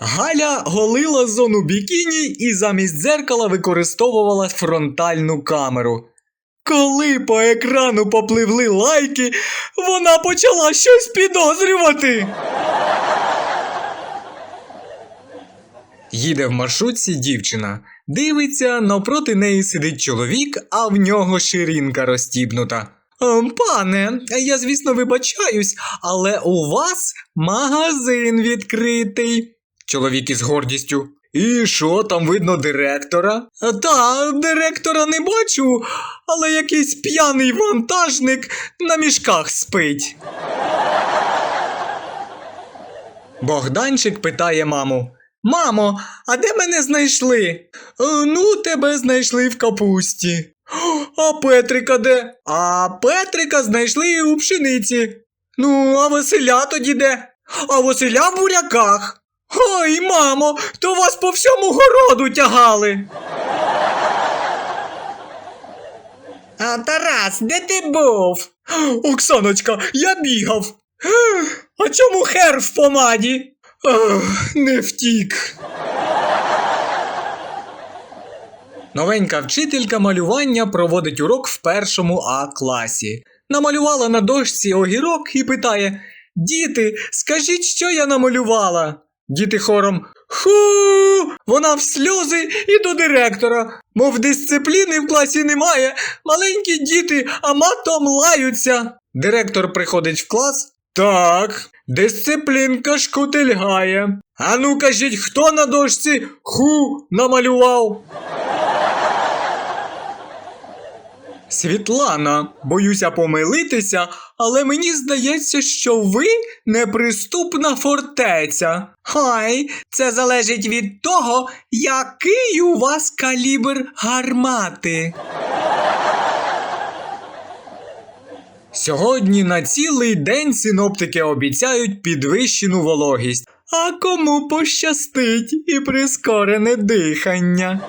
Галя голила зону бікіні і замість дзеркала використовувала фронтальну камеру. Коли по екрану попливли лайки, вона почала щось підозрювати. Їде в маршрутці дівчина. Дивиться, навпроти неї сидить чоловік, а в нього ширинка розстібнута. «Ем, Пане, я звісно вибачаюсь, але у вас магазин відкритий. Чоловік із гордістю. І що, там видно директора? «Е, Та, директора не бачу, але якийсь п'яний вантажник на мішках спить. Богданчик питає маму. Мамо, а де мене знайшли? «Е, Ну, тебе знайшли в капусті. А Петрика де? А Петрика знайшли у пшениці. Ну, а Василя тоді де? А Василя в буряках. Ой, мамо, то вас по всьому городу тягали. А Тарас, де ти був? Оксаночка, я бігав. А чому хер в помаді? Ах, не втік. Новенька вчителька малювання проводить урок в першому А класі. Намалювала на дошці огірок і питає: Діти, скажіть, що я намалювала? Діти хором. Ху. Вона в сльози і до директора. Мов дисципліни в класі немає. Маленькі діти, а матом лаються. Директор приходить в клас. Так, дисциплінка шкутильгає. Ану, кажіть, хто на дошці ху намалював? Світлана, боюся помилитися, але мені здається, що ви неприступна фортеця. Хай, це залежить від того, який у вас калібр гармати. Сьогодні на цілий день синоптики обіцяють підвищену вологість, а кому пощастить і прискорене дихання.